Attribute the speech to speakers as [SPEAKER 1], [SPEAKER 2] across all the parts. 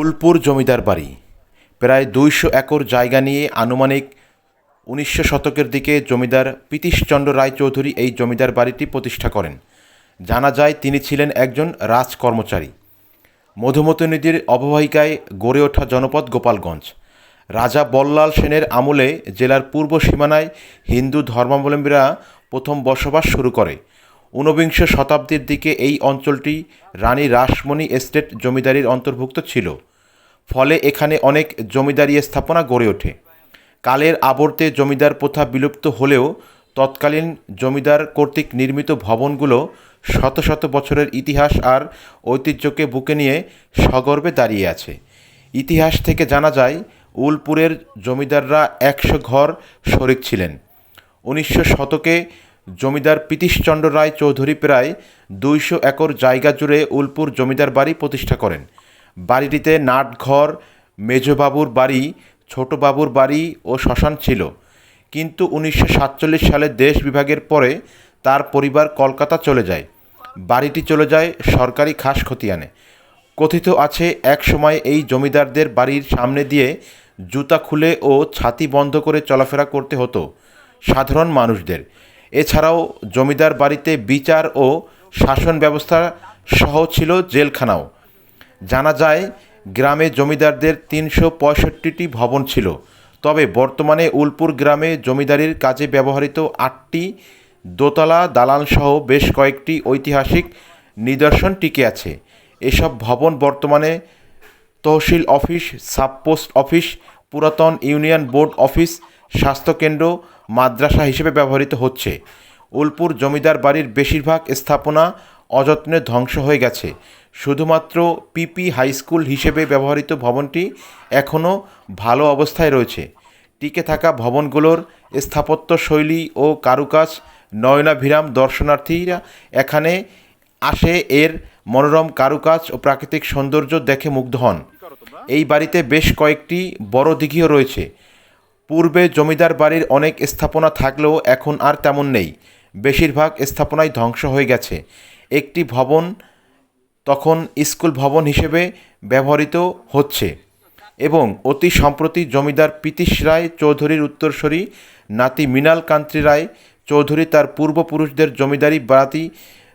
[SPEAKER 1] ফুলপুর জমিদার বাড়ি। প্রায় দুইশো একর জায়গা নিয়ে আনুমানিক উনিশশো শতকের দিকে জমিদার পিতীশচন্দ্র রায়চৌধুরী এই জমিদার বাড়িটি প্রতিষ্ঠা করেন। জানা যায়, তিনি ছিলেন একজন রাজকর্মচারী। মধুমতি নদীর অববাহিকায় গড়ে ওঠা জনপদ গোপালগঞ্জ। রাজা বল্লাল সেনের আমলে জেলার পূর্ব সীমানায় হিন্দু ধর্মাবলম্বীরা প্রথম বসবাস শুরু করে। ঊনবিংশ শতাব্দীর দিকে এই অঞ্চলটি রানী রাসমণি এস্টেট জমিদারির অন্তর্ভুক্ত ছিল। ফলে এখানে অনেক জমিদারি স্থাপনা গড়ে ওঠে। কালের আবর্তে জমিদার প্রথা বিলুপ্ত হলেও তৎকালীন জমিদার কর্তৃক নির্মিত ভবনগুলো শত শত বছরের ইতিহাস আর ঐতিহ্যকে বুকে নিয়ে সগর্বে দাঁড়িয়ে আছে। ইতিহাস থেকে জানা যায়, উলপুরের জমিদাররা একশো ঘর শরিক ছিলেন। উনিশশো শতকে জমিদার পিতীশচন্দ্র রায় চৌধুরী প্রায় দুইশো একর জায়গা জুড়ে উলপুর জমিদার বাড়ি প্রতিষ্ঠা করেন। বাড়িটিতে নাটঘর, মেজবাবুর বাড়ি, ছোটবাবুর বাড়ি ও শ্মশান ছিল। কিন্তু উনিশশো সাতচল্লিশ সালে দেশ বিভাগের পরে তার পরিবার কলকাতা চলে যায়। বাড়িটি চলে যায় সরকারি খাস খতিয়ানে। কথিত আছে, এক সময় এই জমিদারদের বাড়ির সামনে দিয়ে জুতা খুলে ও ছাতি বন্ধ করে চলাফেরা করতে হতো সাধারণ মানুষদের। এছাড়াও জমিদার বাড়িতে বিচার ও শাসন ব্যবস্থা সহ ছিল জেলখানাও। জানা যায়, গ্রামে জমিদারদের তিনশো পঁয়ষট্টিটি ভবন ছিল। তবে বর্তমানে উলপুর গ্রামে জমিদারির কাজে ব্যবহৃত আটটি দোতলা দালানসহ বেশ কয়েকটি ঐতিহাসিক নিদর্শন টিকে আছে। এসব ভবন বর্তমানে তহসিল অফিস, সাবপোস্ট অফিস, পুরাতন ইউনিয়ন বোর্ড অফিস, স্বাস্থ্যকেন্দ্র, মাদ্রাসা হিসেবে ব্যবহৃত হচ্ছে। উলপুর জমিদার বাড়ির বেশিরভাগ স্থাপনা অযত্নে ধ্বংস হয়ে গেছে। শুধুমাত্র পিপি হাই স্কুল হিসেবে ব্যবহৃত ভবনটি এখনও ভালো অবস্থায় রয়েছে। টিকে থাকা ভবনগুলোর স্থাপত্য শৈলী ও কারুকাজ নয়নাভিরাম দর্শনার্থীরা এখানে আসে এর মনোরম কারুকাজ ও প্রাকৃতিক সৌন্দর্য দেখে মুগ্ধ হন। এই বাড়িতে বেশ কয়েকটি বড় দিঘিও রয়েছে। পূর্বে জমিদার বাড়ির অনেক স্থাপনা থাকলেও এখন আর তেমন নেই। বেশিরভাগ স্থাপনাই ধ্বংস হয়ে গেছে। একটি ভবন তখন স্কুল ভবন হিসেবে ব্যবহৃত হচ্ছে এবং অতি সম্প্রতি জমিদার পিতিশ রায় চৌধুরীর উত্তরসূরি নাতি মৃণাল কান্ত্রী রায় চৌধুরী তার পূর্বপুরুষদের জমিদারি বাড়াতি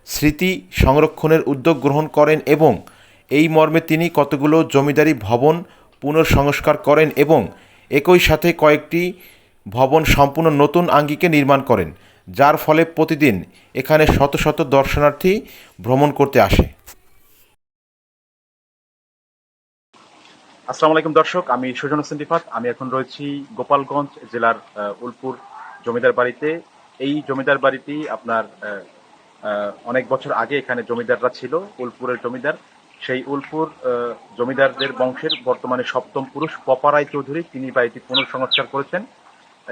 [SPEAKER 1] স্মৃতি সংরক্ষণের উদ্যোগ গ্রহণ করেন এবং এই মর্মে তিনি কতগুলো জমিদারি ভবন পুনঃসংস্কার করেন এবং একই সাথে কয়েকটি ভবন সম্পূর্ণ নতুন আঙ্গিকে নির্মাণ করেন, যার ফলে প্রতিদিন এখানে শত শত দর্শনার্থী ভ্রমণ করতে আসে।
[SPEAKER 2] আসসালামু আলাইকুম দর্শক, আমি সুজন হোসেন আমি এখন রয়েছি গোপালগঞ্জ জেলার উলপুর জমিদার বাড়িতে। এই জমিদার বাড়িটি আপনার অনেক বছর আগে এখানে জমিদাররা ছিল, উলপুরের জমিদার। সেই উলপুর জমিদারদের বংশের বর্তমানে সপ্তম পুরুষ পপারায় চৌধুরী। তিনি বাড়িটি পুনর্সংস্কার করেছেন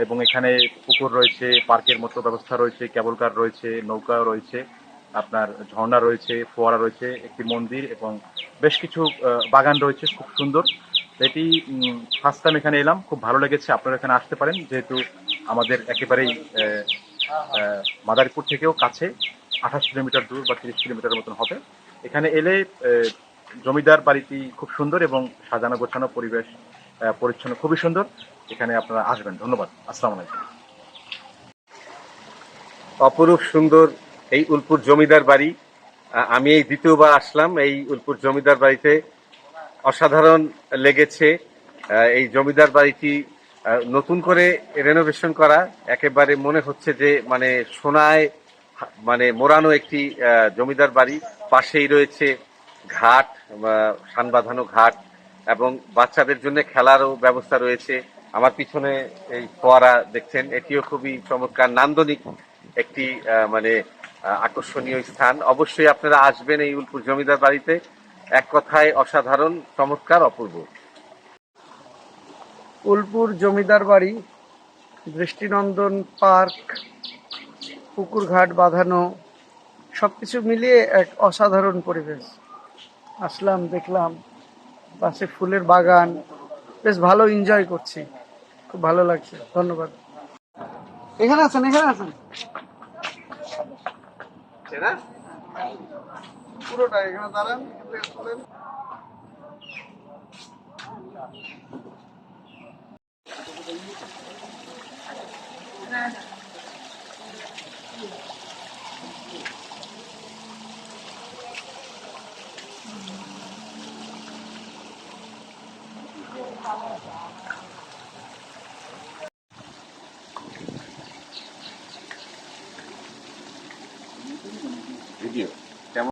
[SPEAKER 2] এবং এখানে পুকুর রয়েছে, পার্কের মতো ব্যবস্থা রয়েছে, কেবল কার রয়েছে নৌকা রয়েছে। আপনার ঝর্ণা রয়েছে, ফোয়ারা রয়েছে, একটি মন্দির এবং বেশ কিছু বাগান রয়েছে, খুব সুন্দর। এটি ফার্স্ট টাইম এখানে এলাম, খুব ভালো লেগেছে, আপনারা এখানে আসতে পারেন, যেহেতু আমাদের একেবারেই মাদারীপুর থেকেও কাছে, আঠাশ কিলোমিটার দূর বা তিরিশ কিলোমিটারের মতন হবে। এখানে এলে জমিদার বাড়িটি খুব সুন্দর এবং সাজানো গোছানো পরিবেশ পরিচ্ছন্ন খুবই সুন্দর। এখানে আপনারা আসবেন। ধন্যবাদ। আসসালামু আলাইকুম।
[SPEAKER 3] অপরূপ সুন্দর এই উলপুর জমিদার বাড়ি আমি এই দ্বিতীয়বার আসলাম, এই উলপুর জমিদার বাড়িতে অসাধারণ লেগেছে। এই জমিদার বাড়িটি নতুন করে রেনোভেশন করা, একেবারে মনে হচ্ছে যে মানে সোনায় মানে মোড়ানো একটি জমিদার বাড়ি। পাশেই রয়েছে ঘাট সান বাঁধানো ঘাট, এবং বাচ্চাদের জন্য খেলারও ব্যবস্থা রয়েছে। আমার পিছনে এই ফোয়ারা দেখছেন, এটিও খুবই চমৎকার, নান্দনিক একটি মানে আকর্ষণীয় স্থান। অবশ্যই আপনারা আসবেন এই উলপুর জমিদার বাড়িতে। এক কথায় অসাধারণ, চমৎকার, অপূর্ব।
[SPEAKER 4] উলপুর জমিদার বাড়ি, দৃষ্টিনন্দন পার্ক, পুকুরঘাট বাঁধানো সব কিছু মিলিয়ে এক অসাধারণ পরিবেশ। আসলাম, দেখলাম, পাশে ফুলের বাগান। বেশ ভালো এনজয় করছি। খুব ভালো লাগছে। ধন্যবাদ। এখানে আছেন এখানে আছেন। যাচ্ছে না পুরোটা এখানে দাঁড়ান প্রেস Thank
[SPEAKER 3] you. Gracias.